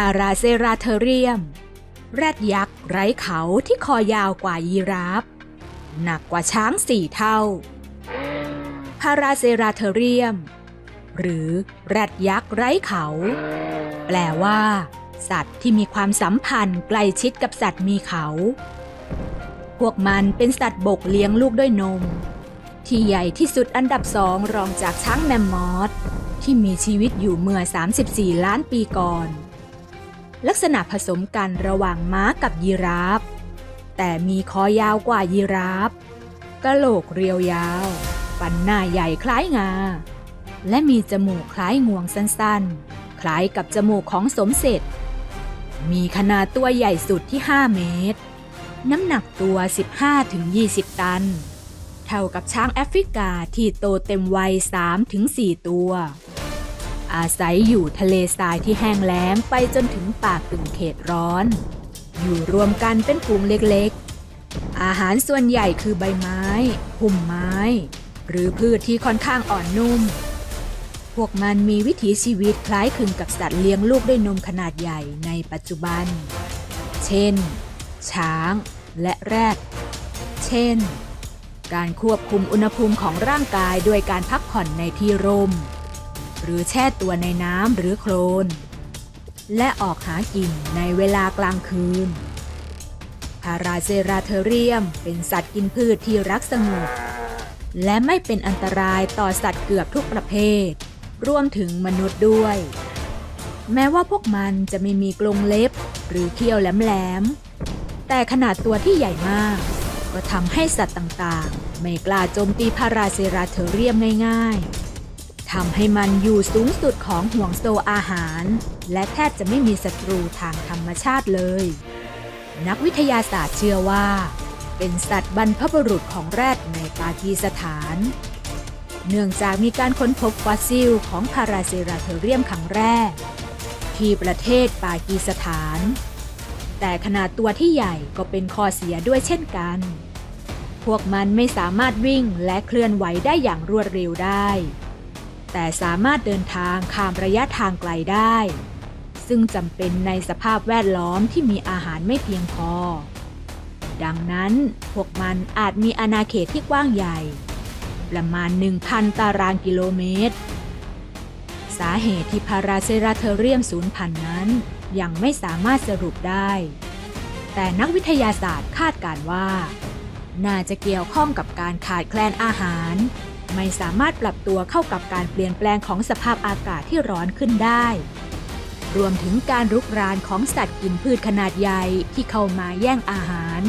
พาราเซราเทเรียม แรดยักษ์ไร้เขาที่คอยาวกว่ายีราฟ หนักกว่าช้างสี่เท่า พาราเซราเทเรียม หรือแรดยักษ์ไร้เขา แปลว่า สัตว์ที่มีความสัมพันธ์ใกล้ชิดกับสัตว์มีเขา พวกมันเป็นสัตว์บกเลี้ยงลูกด้วยนม ที่ใหญ่ที่สุดอันดับสองรองจากช้างแมมมอสที่มีชีวิตอยู่เมื่อ 34 ล้านปีก่อน ลักษณะผสมกันระหว่างม้ากับยีราฟ แต่มีคอยาวกว่ายีราฟกะโหลกเรียวยาว ฟันหน้าใหญ่คล้ายงา และมีจมูกคล้ายงวงสั้นๆ คล้ายกับจมูกของสมเสร็จ มีขนาดตัวใหญ่สุดที่ 5 เมตร น้ำหนักตัว 15-20 ตัน เท่ากับช้างแอฟริกาที่โตเต็มวัย 3-4 ตัว อาศัยอยู่ทะเลทรายที่แห้งแล้งไปจนถึงป่ากึ่งเขตร้อน อยู่รวมกันเป็นฝูงเล็กๆ อาหารส่วนใหญ่คือใบไม้ หุ่มไม้ หรือพืชที่ค่อนข้างอ่อนนุ่ม พวกมันมีวิถีชีวิตคล้ายคลึงกับสัตว์เลี้ยงลูกด้วยนมขนาดใหญ่ในปัจจุบัน เช่น ช้างและแรด เช่น การควบคุมอุณหภูมิของร่างกายด้วยการพักผ่อนในที่ร่ม หรือแช่ตัวในน้ำหรือโคลน และออกหากินในเวลากลางคืนพาราเซราเทเรียมเป็นสัตว์กินพืชที่รักสงบและไม่เป็นอันตรายต่อสัตว์เกือบทุกประเภท รวมถึงมนุษย์ด้วย แม้ว่าพวกมันจะไม่มีกรงเล็บ หรือเขี้ยวแหลมๆ แต่ขนาดตัวที่ใหญ่มาก ก็ทำให้สัตว์ต่างๆ ไม่กล้าโจมตีพาราเซราเทเรียมง่าย ๆ ทำให้มันอยู่สูงสุดของห่วงโซ่อาหาร และแทบจะไม่มีศัตรูทางธรรมชาติเลย นักวิทยาศาสตร์เชื่อว่า เป็นสัตว์บรรพบุรุษของแรดในปากีสถาน เนื่องจากมีการค้นพบฟอสซิลของพาราเซราเทเรียมครั้งแรก ที่ประเทศปากีสถาน แต่ขนาดตัวที่ใหญ่ก็เป็นข้อเสียด้วยเช่นกันพวกมันไม่สามารถวิ่งและเคลื่อนไหวได้อย่างรวดเร็วได้ แต่สามารถเดินทางข้ามระยะทางไกลได้ ซึ่งจำเป็นในสภาพแวดล้อมที่มีอาหารไม่เพียงพอ ดังนั้นพวกมันอาจมีอาณาเขตที่กว้างใหญ่ ประมาณ 1,000 ตารางกิโลเมตร สาเหตุที่พาราเซราเทเรียมสูญพันธุ์นั้นยังไม่สามารถสรุปได้ แต่นักวิทยาศาสตร์คาดการณ์ว่า น่าจะเกี่ยวข้องกับการขาดแคลนอาหาร ไม่สามารถปรับตัวเข้ากับการเปลี่ยนแปลงของสภาพอากาศที่ร้อนขึ้นได้ รวมถึงการรุกรานของสัตว์กินพืชขนาดใหญ่ที่เข้ามาแย่งอาหาร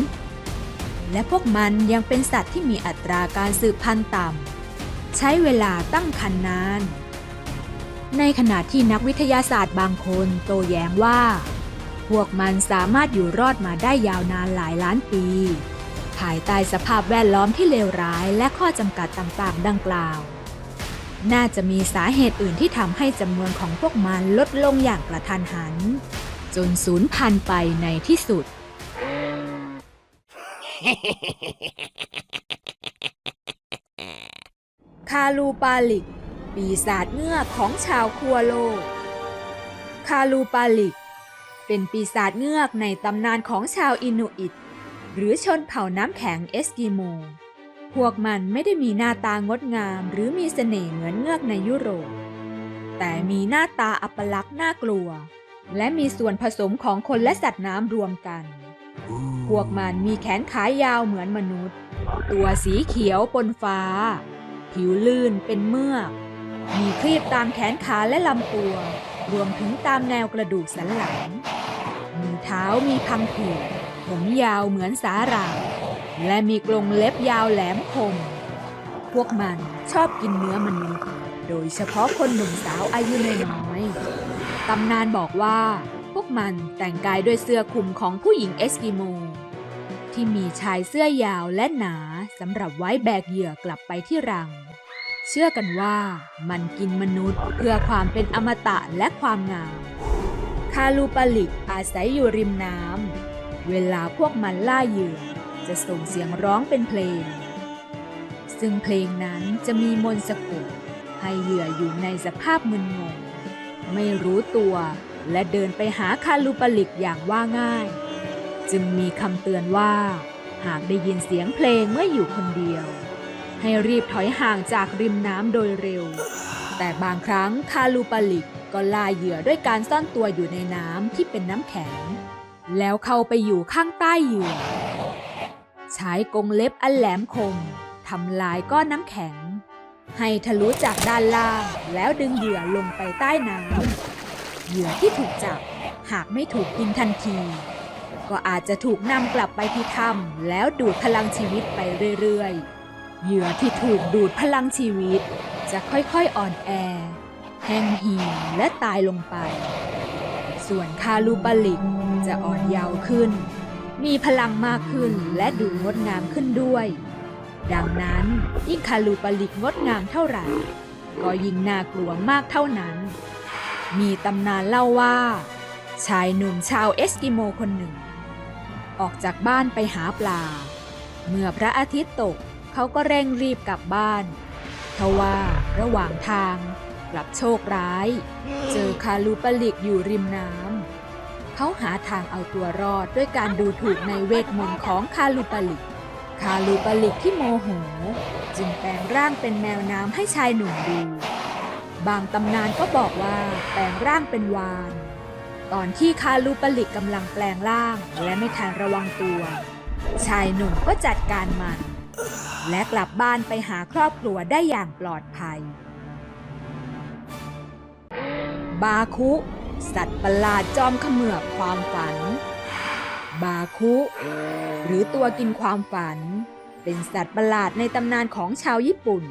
และพวกมันยังเป็นสัตว์ที่มีอัตราการสืบพันธุ์ต่ำ ใช้เวลาตั้งครรภ์นาน ในขณะที่นักวิทยาศาสตร์บางคนโต้แย้งว่า พวกมันสามารถอยู่รอดมาได้ยาวนานหลายล้านปี ภายใต้สภาพแวดล้อมที่เลวร้ายและข้อจำกัดต่างๆ ดังกล่าว น่าจะมีสาเหตุอื่นที่ทำให้จำนวนของพวกมันลดลงอย่างกระทันหัน จนสูญพันธุ์ไปในที่สุด คาลูปาลิก ปีศาจเงือกของชาวคัวโลก คาลูปาลิก เป็นปีศาจเงือกในตำนานของชาวอินูอิต หรือชนเผ่าน้ำแข็งเอสกิโม พวกมันไม่ได้มีหน้าตางดงามหรือมีเสน่ห์เหมือนเงือกในยุโรป แต่มีหน้าตาอัปลักษณ์น่ากลัว และมีส่วนผสมของคนและสัตว์น้ำรวมกัน พวกมันมีแขนขายาวเหมือนมนุษย์ ตัวสีเขียวปนฟ้า ผิวลื่นเป็นเมือก มีครีบตามแขนขาและลำตัว รวมถึงตามแนวกระดูกสันหลัง มือเท้ามีพังผืด ผมยาวเหมือนสาหร่ายและมีกรงเล็บยาวแหลมคม พวกมันชอบกินเนื้อมนุษย์ โดยเฉพาะคนหนุ่มสาวอายุน้อยๆตำนานบอกว่า พวกมันแต่งกายด้วยเสื้อคลุมของผู้หญิงเอสกิโม ที่มีชายเสื้อยาวและหนาสำหรับไว้แบกเหยื่อกลับไปที่รัง เชื่อกันว่ามันกินมนุษย์เพื่อความเป็นอมตะและความงามคาลูปาลิกอาศัยอยู่ริมน้ำ เวลาพวกมันล่าเหยื่อจะส่งเสียงร้องเป็นเพลง ซึ่งเพลงนั้นจะมีมนต์สะกดให้เหยื่ออยู่ในสภาพมึนงง ไม่รู้ตัวและเดินไปหาคาลูปลิกอย่างว่าง่าย จึงมีคำเตือนว่า หากได้ยินเสียงเพลงเมื่ออยู่คนเดียว ให้รีบถอยห่างจากริมน้ำโดยเร็ว แต่บางครั้งคาลูปลิกก็ล่าเหยื่อด้วยการซ่อนตัวอยู่ในน้ำที่เป็นน้ำแข็ง แล้วเข้าไปอยู่ข้างใต้เหยื่อ ใช้กงเล็บอันแหลมคมทำลายก้อนน้ำแข็ง ให้ทะลุจากด้านล่างแล้วดึงเหยื่อลงไปใต้น้ำเหยื่อที่ถูกจับหากไม่ถูกกินทันที ก็อาจจะถูกนำกลับไปที่ถ้ำแล้วดูดพลังชีวิตไปเรื่อยๆ เหยื่อที่ถูกดูดพลังชีวิต จะค่อยๆอ่อนแอ แห้งเหี่ยวและตายลงไป ส่วนคาลูบาลิก จะอ่อนเยาว์ขึ้น มีพลังมากขึ้นและดูงดงามขึ้นด้วย ดังนั้นยิ่งคาลูปาลิกงดงามเท่าไหร่ ก็ยิ่งน่ากลัวมากเท่านั้น มีตำนานเล่าว่า ชายหนุ่มชาวเอสกิโมคนหนึ่ง ออกจากบ้านไปหาปลา เมื่อพระอาทิตย์ตกเขาก็เร่งรีบกลับบ้านทว่าระหว่างทางกลับโชคร้าย เจอคาลูปาลิกอยู่ริมน้ำ เขาหาทางเอาตัวรอดด้วยการดูถูกในเวทมนต์ของคาลูปาลิก คาลูปาลิกที่โมโห จึงแปลงร่างเป็นแมวน้ำให้ชายหนุ่มดู บางตำนานก็บอกว่าแปลงร่างเป็นวาน ตอนที่คาลูปาลิกกำลังแปลงร่างและไม่ทันระวังตัว ชายหนุ่มก็จัดการมัน และกลับบ้านไปหาครอบครัวได้อย่างปลอดภัย บาคุ สัตว์ประหลาดจอมเขมือบความฝัน บาคุ หรือตัวกินความฝัน เป็นสัตว์ประหลาดในตำนานของชาวญี่ปุ่น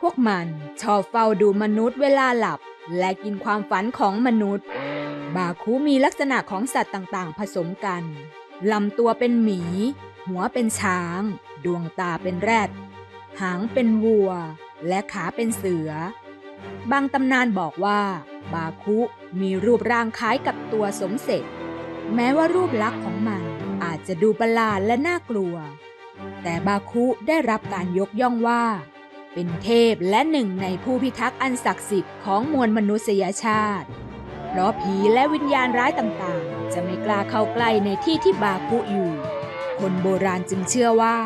พวกมันชอบเฝ้าดูมนุษย์เวลาหลับ และกินความฝันของมนุษย์ บาคุมีลักษณะของสัตว์ต่างๆ ผสมกันลำตัวเป็นหมี หัวเป็นช้าง ดวงตาเป็นแรด หางเป็นวัว และขาเป็นเสือ บางตำนานบอกว่า บาคุมีรูปร่างคล้ายกับตัวสมเสร็จ แม้ว่ารูปลักษณ์ของมันอาจจะดูประหลาดและน่ากลัว แต่บาคุได้รับการยกย่องว่า เป็นเทพและหนึ่งในผู้พิทักษ์อันศักดิ์สิทธิ์ของมวลมนุษยชาติ เพราะผีและวิญญาณร้ายต่างๆ จะไม่กล้าเข้าใกล้ในที่ที่บาคุอยู่ คนโบราณจึงเชื่อว่า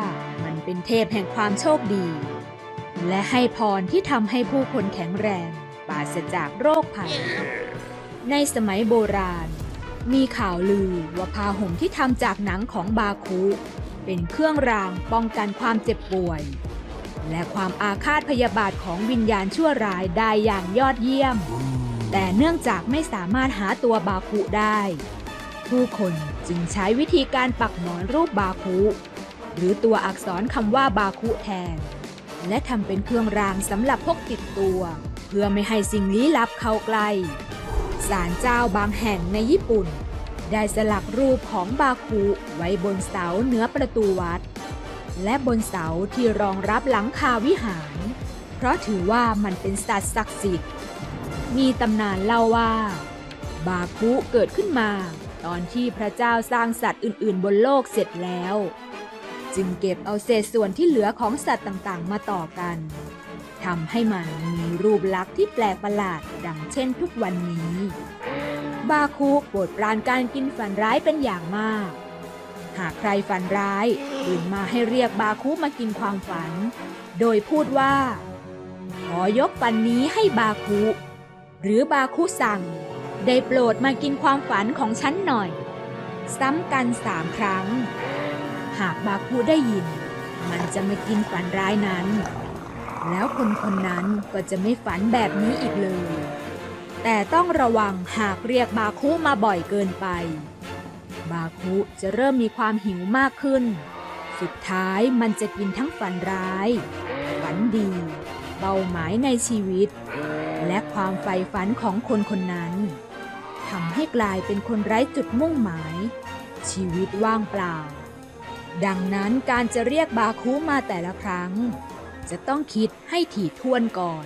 มันเป็นเทพแห่งความโชคดี และให้พรที่ทำให้ผู้คนแข็งแรงปราศจากโรคภัย ในสมัยโบราณ มีข่าวลือว่าผ้าห่มที่ทำจากหนังของบาคุ เป็นเครื่องรางป้องกันความเจ็บป่วย และความอาฆาตพยาบาทของวิญญาณชั่วร้ายได้อย่างยอดเยี่ยม แต่เนื่องจากไม่สามารถหาตัวบาคุได้ ผู้คนจึงใช้วิธีการปักหมอนรูปบาคุ หรือตัวอักษรคำว่าบาคุแทน และทำเป็นเครื่องรางสำหรับพกติดตัว เพื่อไม่ให้สิ่งลี้ลับเข้าใกล้ศาลเจ้าบางแห่งในญี่ปุ่น ได้สลักรูปของบาคุไว้บนเสาเหนือประตูวัด และบนเสาที่รองรับหลังคาวิหาร เพราะถือว่ามันเป็นสัตว์ศักดิ์สิทธิ์ มีตำนานเล่าว่า บาคุเกิดขึ้นมา ตอนที่พระเจ้าสร้างสัตว์อื่นๆ บนโลกเสร็จแล้ว จึงเก็บเอาเศษส่วนที่เหลือของสัตว์ต่างๆ มาต่อกันทำให้มันมีรูปลักษณ์ที่แปลกประหลาดดังเช่นทุกวันนี้ บาคุโปรดปรานการกินฝันร้ายเป็นอย่างมาก หากใครฝันร้ายตื่นมาให้เรียกบาคุมากินความฝัน โดยพูดว่า ขอยกฝันนี้ให้บาคุหรือบาคุสั่ง ได้โปรดมากินความฝันของฉันหน่อย ซ้ำกันสามครั้ง หากบาคุได้ยิน มันจะมากินฝันร้ายนั้น แล้วคนคนนั้นก็จะไม่ฝันแบบนี้อีกเลย แต่ต้องระวังหากเรียกบาคุมาบ่อยเกินไป บาคุจะเริ่มมีความหิวมากขึ้น สุดท้ายมันจะกินทั้งฝันร้าย ฝันดี เป้าหมายในชีวิต และความใฝ่ฝันของคนคนนั้นทำให้กลายเป็นคนไร้จุดมุ่งหมาย ชีวิตว่างเปล่า ดังนั้นการจะเรียกบาคูมาแต่ละครั้ง จะต้องคิดให้ถี่ถ้วนก่อน